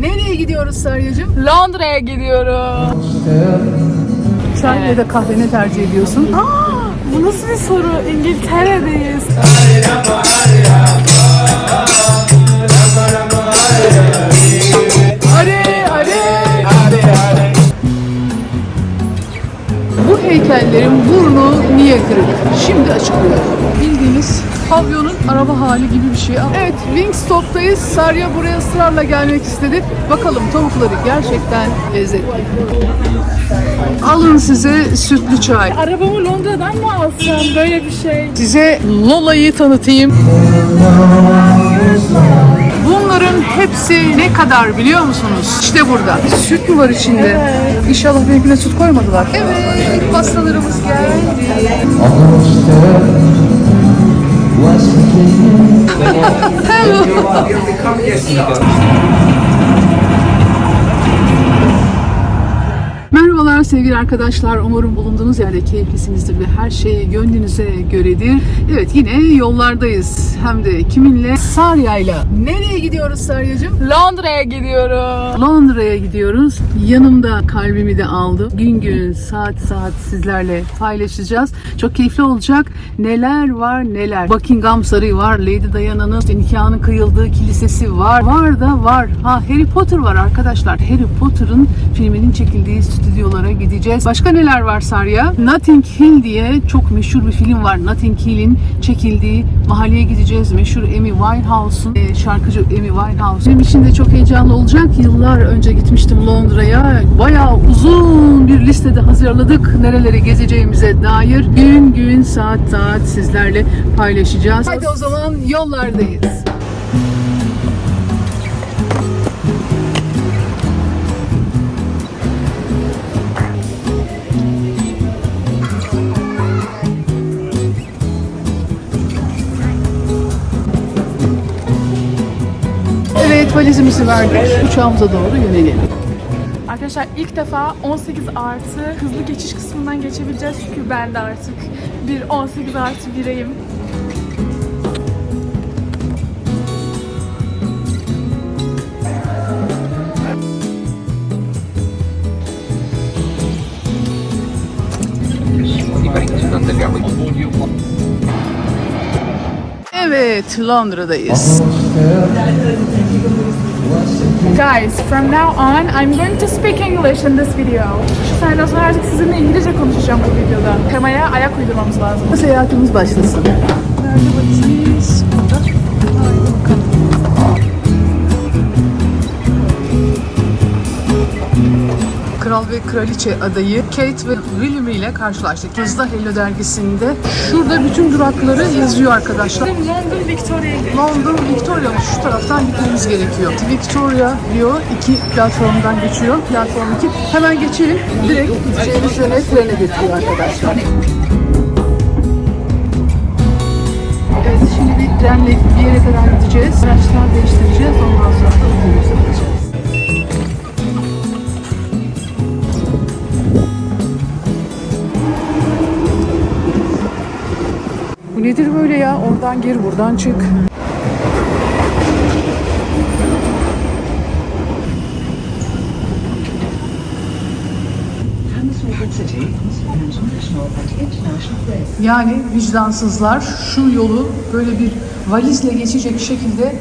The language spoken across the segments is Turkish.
Nereye gidiyoruz Sarya'cığım? Londra'ya gidiyorum. Çay Evet. ya da kahve ne tercih ediyorsun? Aa, bu nasıl bir soru? İngiltere'deyiz. Are, Bu heykellerin burnu niye kırık? Şimdi açıklıyor. Bildiğimiz pavyonun araba hali gibi bir şey. Evet, Wingstop'tayız. Sarya buraya ısrarla gelmek istedi. Bakalım tavukları gerçekten lezzetli. Alın size sütlü çay. Arabamı Londra'dan mı alsam? Böyle bir şey. Size Lola'yı tanıtayım. Bunların hepsi ne kadar biliyor musunuz? İşte burada. Süt mü var içinde? İnşallah benimkine süt koymadılar. Evet, pastalarımız geldi. Merhabalar sevgili arkadaşlar. Umarım bulunduğunuz yerde keyiflisinizdir ve her şey gönlünüze göredir. Evet yine yollardayız. Hem de kiminle? Sarya'yla. Nereye gidiyoruz Sarya'cığım? Londra'ya gidiyorum. Londra'ya gidiyoruz. Yanımda kalbimi de aldım. Gün gün saat saat sizlerle paylaşacağız. Çok keyifli olacak. Neler var neler. Buckingham Sarayı var. Lady Diana'nın işte nikahının kıyıldığı kilisesi var. Var da var. Ha Harry Potter var arkadaşlar. Harry Potter'ın filminin çekildiği stüdyolara gideceğiz. Başka neler var Sarya? Notting Hill diye çok meşhur bir film var. Notting Hill'in çekildiği mahalleye gideceğiz. Meşhur Amy Winehouse'un e, şarkıcı Amy Winehouse. Benim için de çok heyecanlı olacak. Yıllar önce gitmiştim Londra'ya. Bayağı uzun bir listede hazırladık. Nerelere gezeceğimize dair gün gün saat saat sizlerle paylaşacağız. Hadi o zaman yollardayız. Valizimizi verdik. Uçağımıza doğru yönelelim. Arkadaşlar ilk defa 18 artı hızlı geçiş kısmından geçebileceğiz. Çünkü ben de artık bir 18 artı bireyim. Evet Londra'dayız. Guys, from now on, I'm going to speak English in this video. Şu saatten sonra artık sizinle İngilizce konuşacağım bu videoda. Temaya ayak uydurmamız lazım. Seyahatimiz başlasın. Nerede valiz? Burada. Kral ve Kraliçe adayı Kate ve William ile karşılaştık. Hızla Hello dergisinde. Şurada bütün durakları yazıyor arkadaşlar. London Victoria'ya. London Victoria şu taraftan gitmemiz gerekiyor. Victoria diyor iki platformdan geçiyor. Platform 2. Hemen geçelim. Direkt gideceğimiz yöne trene götürüyor arkadaşlar. Evet şimdi bir trenle bir yere kadar gideceğiz. Araçlar değiştireceğiz. Ondan sonra da otobüse Bu nedir böyle ya? Oradan gir, buradan çık. Yani vicdansızlar şu yolu böyle bir valizle geçecek şekilde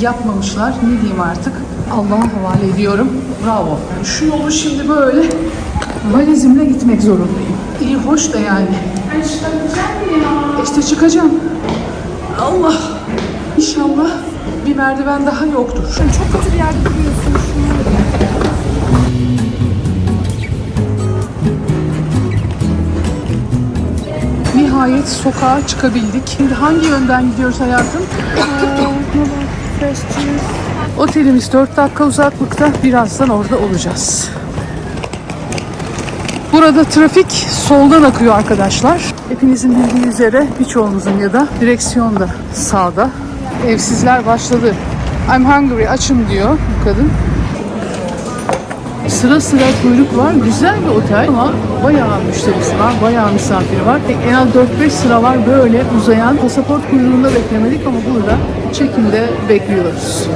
yapmamışlar. Ne diyeyim artık? Allah'a havale ediyorum. Bravo. Şu yolu şimdi böyle valizimle gitmek zorundayım. İyi hoş da yani. İşte çıkacağım. Allah. İnşallah bir merdiven daha yoktur. Çok kötü bir yerde duruyorsun. Nihayet sokağa çıkabildik. Şimdi hangi yönden gidiyoruz hayatım? Otelimiz 4 dakika uzaklıkta. Birazdan orada olacağız. Burada trafik soldan akıyor arkadaşlar. Hepinizin bildiği üzere birçoğunuzun ya da direksiyon da sağda. Evsizler başladı. I'm hungry, açım diyor bu kadın. Sıra sıra kuyruk var. Güzel bir otel ama bayağı müşterisi var, bayağı misafiri var. En az 4-5 sıra var böyle uzayan. Pasaport kuyruğunda beklemedik ama burada çekimde bekliyoruz.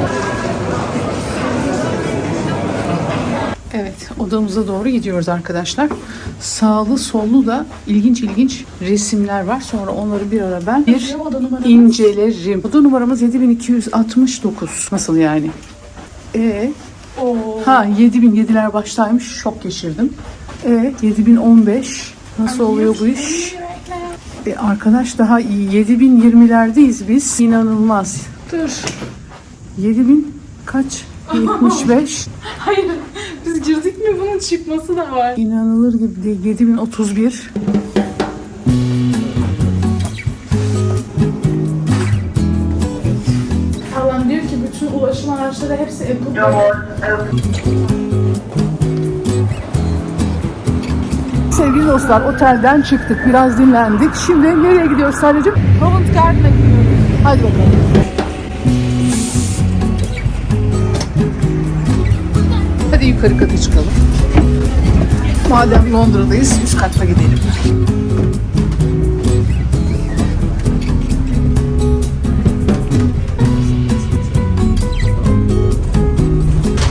Evet, odamıza doğru gidiyoruz arkadaşlar. Sağlı sollu da ilginç ilginç resimler var. Sonra onları bir ara ben bir incelerim. Oda numaramız 7269. Nasıl yani? E Oo. ha 7007'ler baştaymış. Şok geçirdim. E 7015 nasıl oluyor bu iş? E, arkadaş daha iyi. 7020'lerdeyiz biz. İnanılmaz. Dur. 7000 kaç? 75. Hayır. Biz girdik mi bunun çıkması da var. İnanılır gibi değil. 7031. Falan diyor ki bütün ulaşım araçları hepsi Apple. Sevgili dostlar otelden çıktık. Biraz dinlendik. Şimdi nereye gidiyoruz sadece? Covent Garden'a gidiyoruz. Hadi bakalım. Yukarı kata çıkalım. Madem Londra'dayız üst kata gidelim.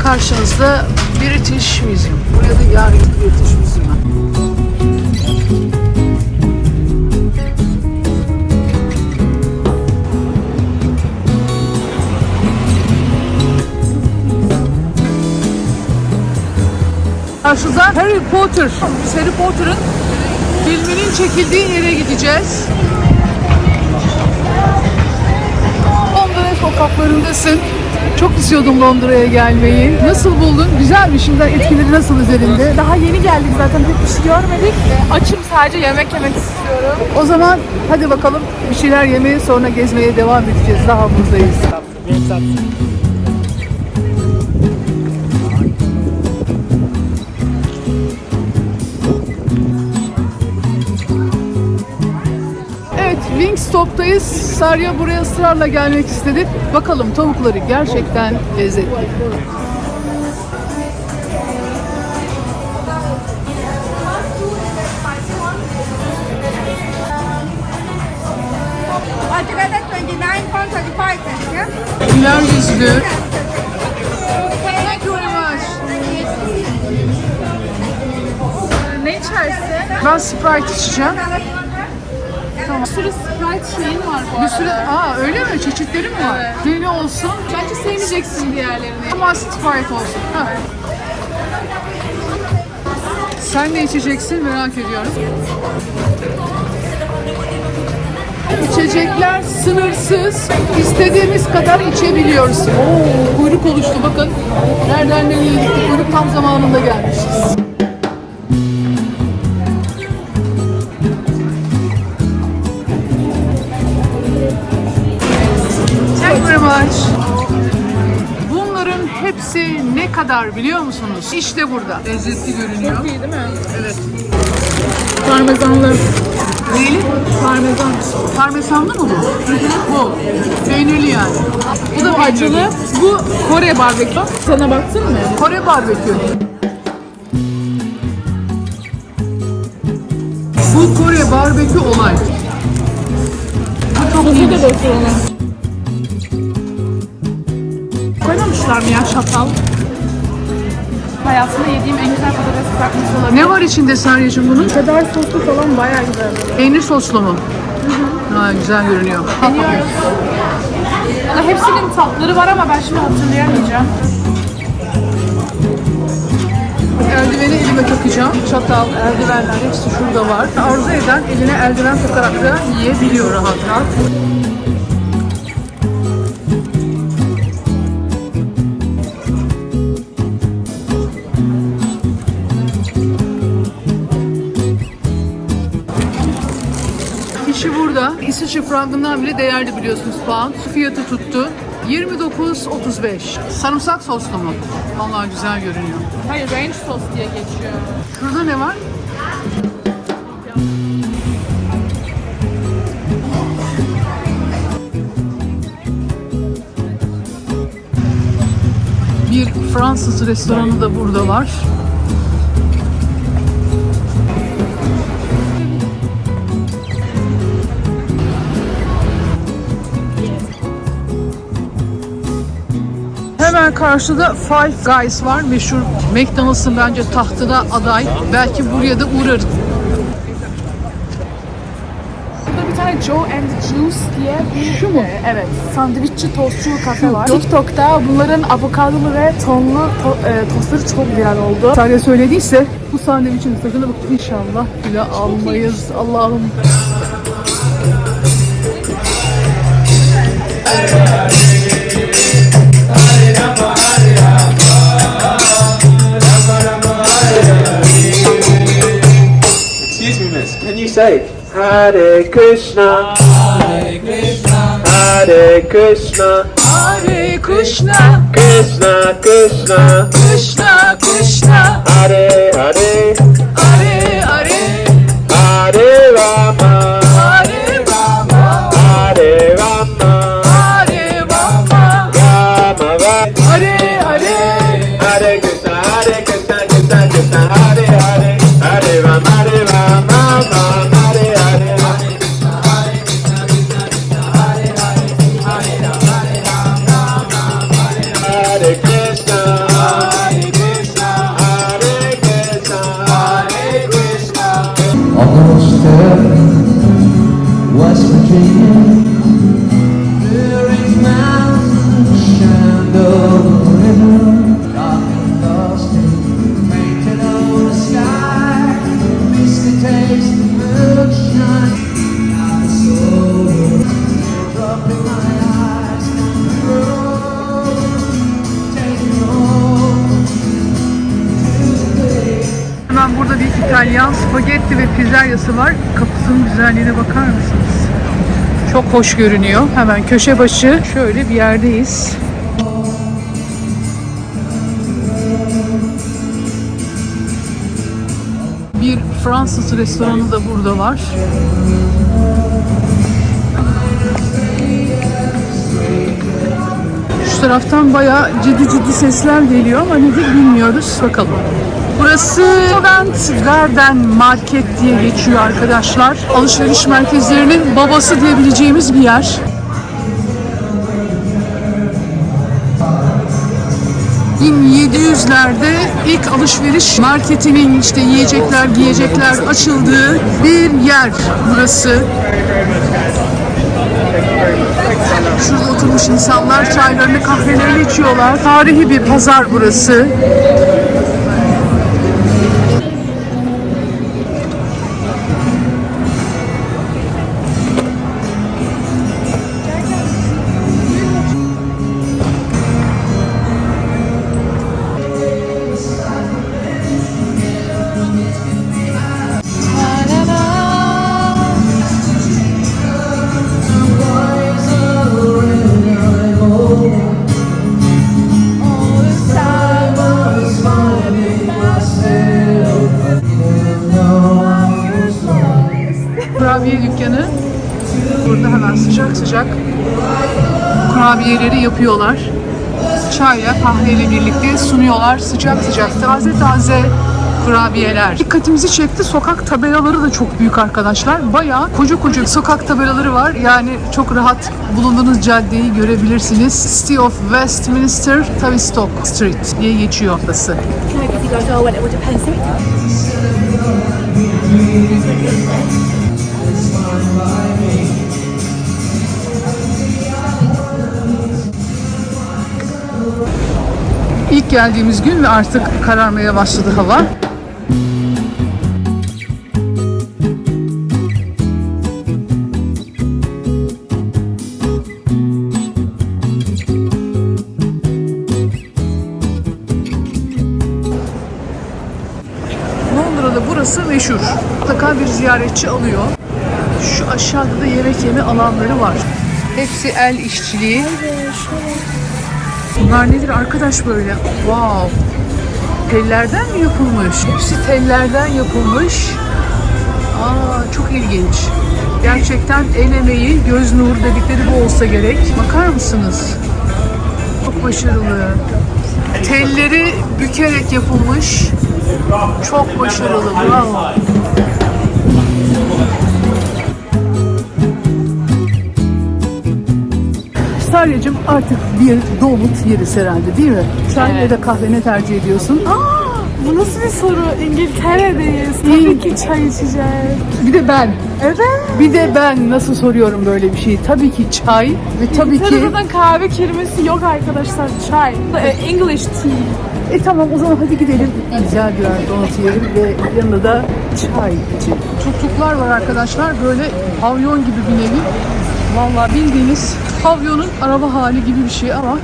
Karşınızda British Museum. Buraya da yarın British Karşıda Harry Potter. Biz Harry Potter'ın filminin çekildiği yere gideceğiz. Londra sokaklarındasın. Çok istiyordum Londra'ya gelmeyi. Nasıl buldun? Güzel mi? Şimdi etkileri nasıl üzerinde? Daha yeni geldik zaten pek bir şey görmedik. Açım sadece yemek yemek istiyorum. O zaman hadi bakalım bir şeyler yemeye sonra gezmeye devam edeceğiz. Daha buradayız. Wingstop'tayız. Sarya buraya ısrarla gelmek istedi. Bakalım tavukları gerçekten lezzetli. Altogether 29 pound 35 pence, yeah? Güler yüzlü. Much. Ne içersin? Ben Sprite içeceğim. Bir sürü Sprite şeyin var bu Bir sürü... Aa öyle mi? Çeşitleri mi var? Evet. Ne ne olsun? Bence sevmeyeceksin diğerlerini. Ama Sprite olsun. Ha. Sen ne içeceksin merak ediyorum. İçecekler sınırsız. İstediğimiz kadar içebiliyoruz. Oo, kuyruk oluştu bakın. Nereden nereye gittik? Kuyruk tam zamanında gelmişiz. Much. Bunların hepsi ne kadar biliyor musunuz? İşte burada. Lezzetli görünüyor. İyi değil mi? Evet. Parmesanlı. Neyli? Parmesan. Parmesanlı mı bu? Bu. Peynirli yani. Bu da acılı. Bu Kore barbekü. Sana baktın mı? Kore barbekü. Bu Kore barbekü olay. Bu çok iyi. da bakıyor Koymamışlar mı ya şapal? Hayatımda yediğim en güzel patates kızartması olabilir. Ne var içinde Sarya'cığım bunun? Kadar soslu falan bayağı güzel. Peynir soslu mu? Ha, güzel görünüyor. Deniyoruz. Ya hepsinin tatları var ama ben şimdi hatırlayamayacağım. Eldiveni elime takacağım. Çatal, eldivenler hepsi şurada var. Arzu eden eline eldiven takarak da yiyebiliyor rahat rahat. İsviçre frangından bile değerli biliyorsunuz pound. Fiyatı tuttu. 29.35. Sarımsak soslu mu? Vallahi güzel görünüyor. Hayır ranch sos diye geçiyor. Şurada ne var? Bir Fransız restoranı da burada var. Hemen karşıda Five Guys var. Meşhur McDonald's'ın bence tahtına aday. Belki buraya da uğrarız. Burada bir tane Joe and Juice diye bir Şu mu? e, evet sandviççi tostçu kafe var. TikTok'ta bunların avokadolu ve tonlu to- e, tostları çok viral oldu. Sadece söylediyse bu sandviçin tadına bak inşallah bile almayız. Allah'ım. Excuse me, miss. Can you say Hare Krishna? Hare Krishna. Hare Krishna. Hare Krishna, Krishna Krishna. Krishna Krishna, Hare Hare. Hare Hare, Hare Master hoş görünüyor. Hemen köşe başı şöyle bir yerdeyiz. Bir Fransız restoranı da burada var. Taraftan bayağı ciddi ciddi sesler geliyor ama nedir bilmiyoruz. Bakalım. Burası Covent Garden Market diye geçiyor arkadaşlar. Alışveriş merkezlerinin babası diyebileceğimiz bir yer. ...1700'lerde ilk alışveriş marketinin işte yiyecekler, giyecekler açıldığı bir yer burası. Şurada oturmuş insanlar çaylarını kahvelerini içiyorlar. Tarihi bir pazar burası. Kurabiyeleri yapıyorlar. Çayla, kahveyle birlikte sunuyorlar. Sıcak sıcak, taze taze kurabiyeler. Dikkatimizi çekti. Sokak tabelaları da çok büyük arkadaşlar. Bayağı koca koca sokak tabelaları var. Yani çok rahat bulunduğunuz caddeyi görebilirsiniz. City of Westminster, Tavistock Street diye geçiyor burası. Geldiğimiz gün ve artık kararmaya başladı hava. Londra'da burası meşhur. Mutlaka bir ziyaretçi alıyor. Şu aşağıda da yemek yeme alanları var. Hepsi el işçiliği. Bunlar nedir arkadaş böyle? Wow. Tellerden mi yapılmış? Hepsi tellerden yapılmış. Aa çok ilginç. Gerçekten el emeği, göz nuru dedikleri bu olsa gerek. Bakar mısınız? Çok başarılı. Telleri bükerek yapılmış. Çok başarılı. Bravo. Natalya'cığım artık bir donut yeriz herhalde değil mi? Çay ya da kahve ne tercih ediyorsun? Bu nasıl bir soru? İngiltere'deyiz. Tabii ki çay içeceğiz. Bir de ben. Evet. Bir de ben nasıl soruyorum böyle bir şeyi? Tabii ki çay ve tabii ki... Zaten kahve kelimesi yok arkadaşlar. Çay. E, English tea. E tamam o zaman hadi gidelim. Güzel birer donut yiyelim ve yanında da çay içelim. Tuktuklar var arkadaşlar. Böyle pavyon gibi bir nevi. Vallahi bildiğiniz pavyonun araba hali gibi bir şey ama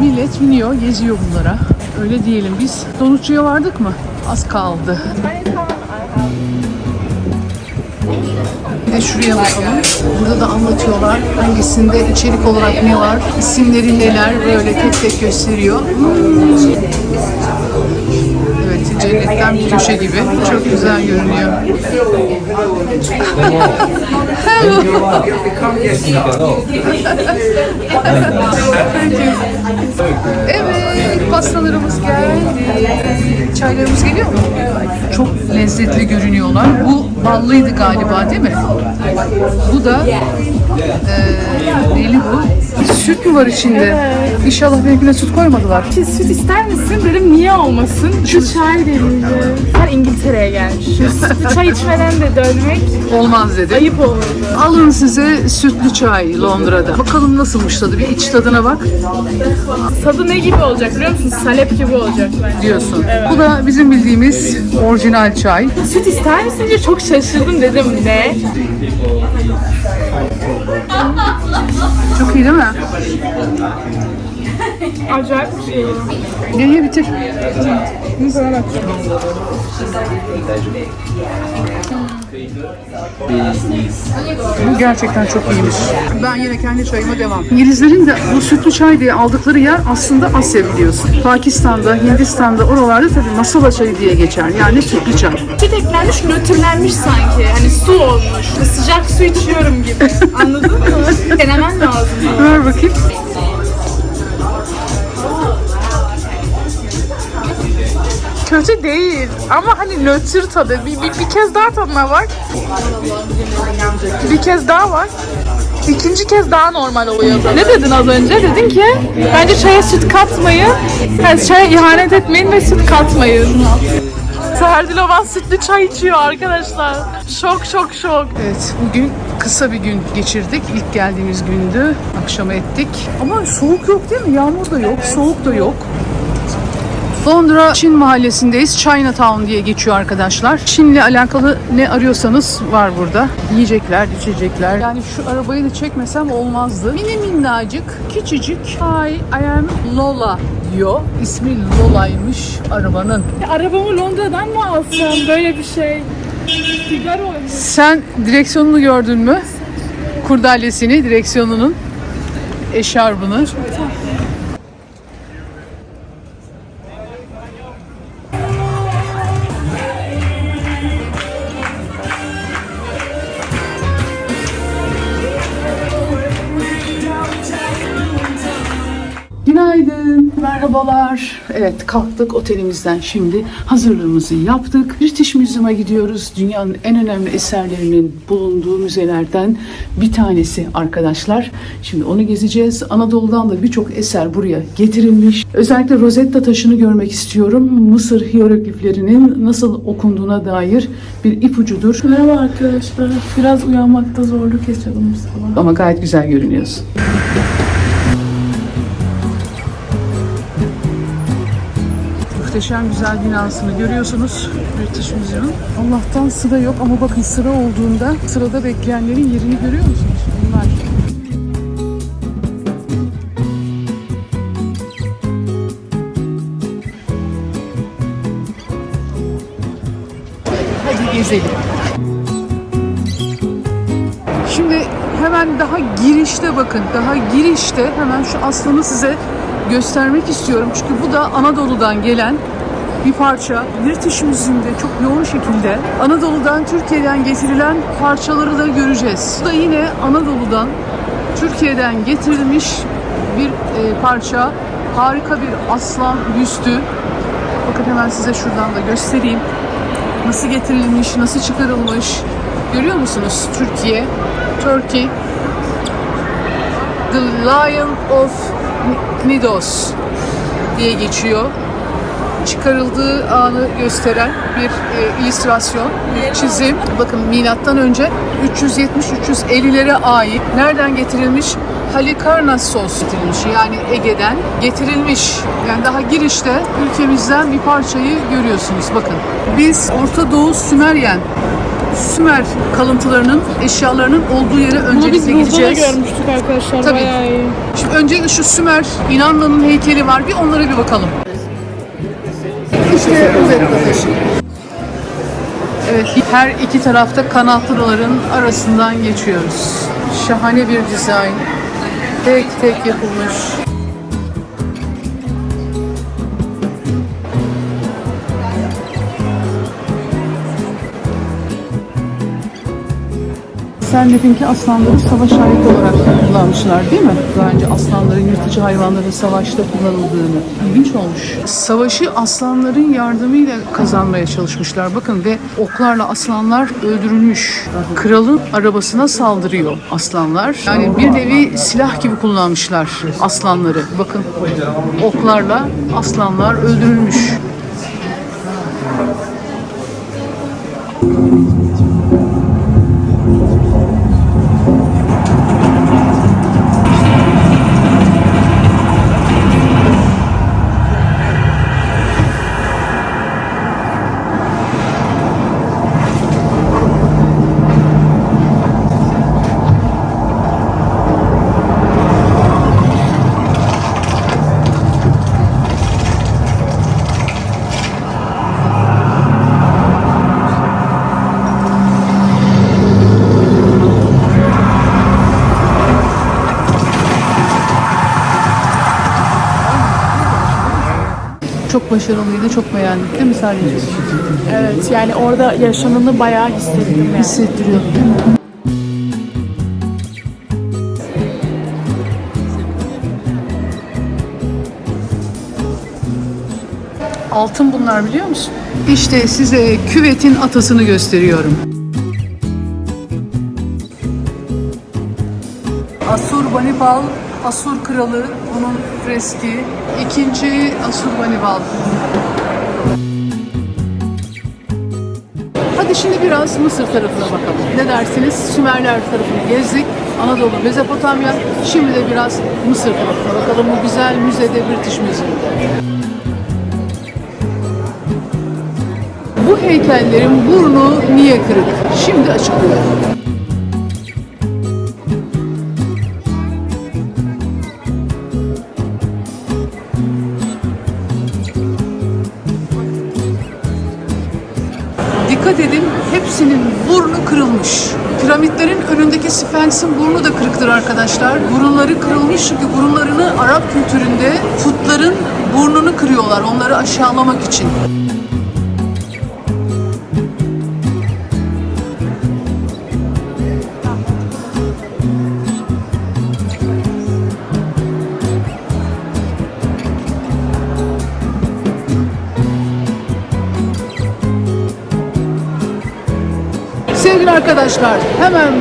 millet biniyor, geziyor bunlara. Öyle diyelim. Biz donutçuya vardık mı? Az kaldı. De şuraya bakalım. Burada da anlatıyorlar. Hangisinde içerik olarak ne var, isimleri neler böyle tek tek gösteriyor. Evet, cennetten bir köşe gibi. Çok güzel görünüyor. Hello. Evet, pastalarımız geldi. Çaylarımız geliyor mu? Çok lezzetli görünüyorlar. Bu ballıydı galiba değil mi? Bu da eee neyli bu? Süt mü var içinde? İnşallah benimkine süt koymadılar. Siz süt ister misin? Dedim niye olmasın? Şu çay deneyeceğim. Ben İngiltere'ye gelmişim. Sütlü çay içmeden de dönmek Olmaz dedi. ayıp olurdu. Alın size sütlü çay Londra'da. Bakalım nasılmış tadı. Bir iç tadına bak Tadı ne gibi olacak biliyor musun? Salep gibi olacak bence. diyorsun. Bu da bizim bildiğimiz orijinal çay. Süt ister misin diye çok şaşırdım dedim ne? Çok iyi değil mi? Acayip bir şey. Ye ye bitir. Bunu sana bakacağım. Bu gerçekten çok iyiymiş. Ben yine kendi çayıma devam. İngilizlerin de bu sütlü çay diye aldıkları yer aslında Asya biliyorsun. Pakistan'da, Hindistan'da oralarda tabii masala çayı diye geçer. Yani sütlü çay. Süt eklenmiş, nötrlenmiş sanki. Hani su olmuş. Sıcak su içiyorum gibi. Anladın Kötü değil ama hani nötr tadı. Bir, bir, bir kez daha tadına bak. Bir kez daha var. İkinci kez daha normal oluyor. Ne dedin az önce? Dedin ki bence çaya süt katmayın. Yani çaya ihanet etmeyin ve süt katmayın. Serdilovan sütlü çay içiyor arkadaşlar. Şok şok şok. Evet, bugün kısa bir gün geçirdik. İlk geldiğimiz gündü. Akşam ettik. Ama soğuk yok değil mi? Yağmur da yok, soğuk da yok. Londra Çin mahallesindeyiz. Chinatown diye geçiyor arkadaşlar. Çin'le alakalı ne arıyorsanız var burada. Yiyecekler, içecekler. Yani şu arabayı da çekmesem olmazdı. Mini minnacık, küçücük. Hi, I am Lola diyor. İsmi Lola'ymış arabanın. Arabamı Londra'dan mı alsam böyle bir şey? Sigara oynuyor. Sen direksiyonunu gördün mü? Kurdalesini, direksiyonunun eşarbını. Evet, kalktık otelimizden şimdi. Hazırlığımızı yaptık. British Museum'a gidiyoruz. Dünyanın en önemli eserlerinin bulunduğu müzelerden bir tanesi arkadaşlar. Şimdi onu gezeceğiz. Anadolu'dan da birçok eser buraya getirilmiş. Özellikle Rosetta taşını görmek istiyorum. Mısır hierogliflerinin nasıl okunduğuna dair bir ipucudur. Merhaba arkadaşlar. Biraz uyanmakta zorluk yaşadım sabah. Ama gayet güzel görünüyorsun. Muhteşem güzel binasını görüyorsunuz. British Museum. Allah'tan sıra yok ama bakın sıra olduğunda sırada bekleyenlerin yerini görüyor musunuz? Bunlar. Hadi gezelim. Şimdi hemen daha girişte bakın. Daha girişte hemen şu aslanı size göstermek istiyorum. Çünkü bu da Anadolu'dan gelen bir parça. British Museum'de çok yoğun şekilde Anadolu'dan, Türkiye'den getirilen parçaları da göreceğiz. Bu da yine Anadolu'dan, Türkiye'den getirilmiş bir e, parça. Harika bir aslan büstü. Bakın hemen size şuradan da göstereyim. Nasıl getirilmiş, nasıl çıkarılmış. Görüyor musunuz? Türkiye, Turkey. The Lion of Knidos diye geçiyor. Çıkarıldığı anı gösteren bir e, illüstrasyon, bir çizim. Bakın milattan önce 370-350'lere ait. Nereden getirilmiş? Halikarnassos getirilmiş. Yani Ege'den getirilmiş. Yani daha girişte ülkemizden bir parçayı görüyorsunuz. Bakın biz Orta Doğu Sümeryen Sümer kalıntılarının, eşyalarının olduğu yere Bunu öncelikle biz burada da gideceğiz. görmüştük arkadaşlar. Tabii. Bayağı iyi. Şimdi önce şu Sümer İnanlı'nın heykeli var. Bir onlara bir bakalım. İşte Uzetta taşı. Evet, her iki tarafta kanatlıların arasından geçiyoruz. Şahane bir dizayn. Tek tek yapılmış. Sendef'inki aslanları savaş aleti olarak kullanmışlar değil mi? Daha önce aslanların, yırtıcı hayvanların savaşta kullanıldığını. İlginç olmuş. Savaşı aslanların yardımıyla kazanmaya çalışmışlar. Bakın ve oklarla aslanlar öldürülmüş. Kralın arabasına saldırıyor aslanlar. Yani bir nevi silah gibi kullanmışlar aslanları. Bakın oklarla aslanlar öldürülmüş. Çok başarılıydı, çok beğendik değil mi Sarya'cığım? Evet yani orada yaşamını bayağı hissettim yani. Hissettiriyor? Altın bunlar biliyor musun? İşte size küvetin atasını gösteriyorum. Asurbanipal, Asur kralı, bunun freski. İkinci Asurbanipal. Hadi şimdi biraz Mısır tarafına bakalım. Ne dersiniz? Sümerler tarafını gezdik. Anadolu, Mezopotamya. Şimdi de biraz Mısır tarafına bakalım. Bu güzel müzede, British Museum'da. Bu heykellerin burnu niye kırık? Şimdi açıklıyorum. Dikkat edin hepsinin burnu kırılmış. Piramitlerin önündeki Sphinx'in burnu da kırıktır arkadaşlar. Burunları kırılmış çünkü burunlarını Arap kültüründe putların burnunu kırıyorlar onları aşağılamak için. Arkadaşlar, hemen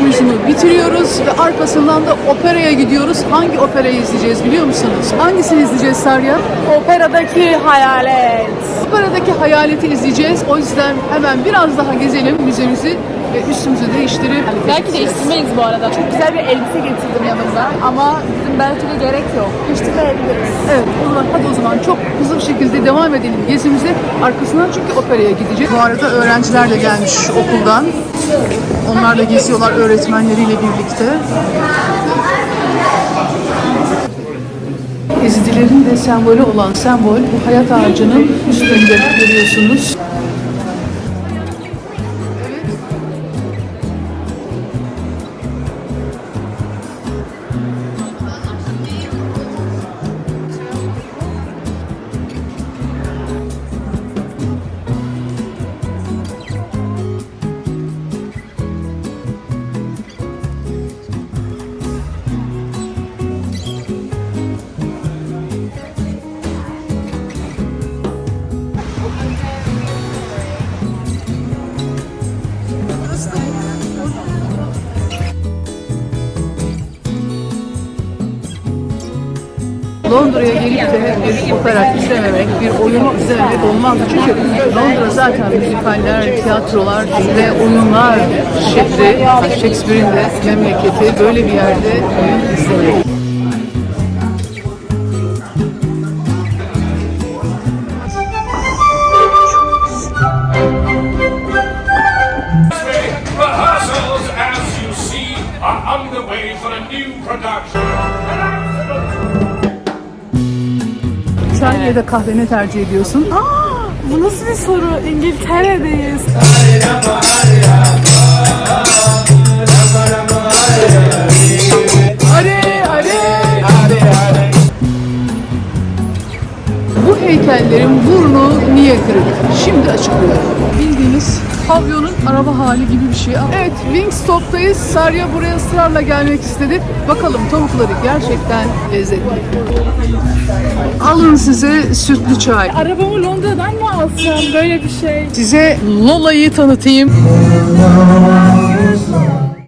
Museum'u bitiriyoruz ve arkasından da operaya gidiyoruz. Hangi operayı izleyeceğiz biliyor musunuz? Hangisini izleyeceğiz Sarya? Operadaki hayalet. Operadaki hayaleti izleyeceğiz. O yüzden hemen biraz daha gezelim müzemizi ve üstümüzü değiştirip Belki değiştirmeyiz bu arada. Çok güzel bir elbise getirdim yanımda ama belki de gerek yok. Değiştirmeyebiliriz. Evet, o zaman hadi o zaman çok hızlı bir şekilde devam edelim gezimize. Arkasından çünkü operaya gideceğiz. Bu arada öğrenciler de gelmiş okuldan. Onlar da geziyorlar öğretmenleriyle birlikte. Ezidilerin de sembolü olan sembol bu hayat ağacının üstünde görüyorsunuz. Londra'ya gelip de bir opera izlememek, bir oyun izlememek olmazdı. Çünkü Londra zaten müzikaller, tiyatrolar ve oyunlar şehri, Shakespeare'in de memleketi böyle bir yerde oyun izlemek. A new production. Sen ya da kahve ne tercih ediyorsun? Aa, bu nasıl bir soru? İngiltere'deyiz. Bu heykellerin burnu niye kırık? Şimdi açıklıyorum. Bildiğiniz pavyonun araba hali gibi bir şey. Evet, Wingstop'tayız. Sarya buraya ısrarla gelmek istedi. Bakalım tavukları gerçekten lezzetli. Alın size sütlü çay. Arabamı Londra'dan mı alsam? Böyle bir şey. Size Lola'yı tanıtayım.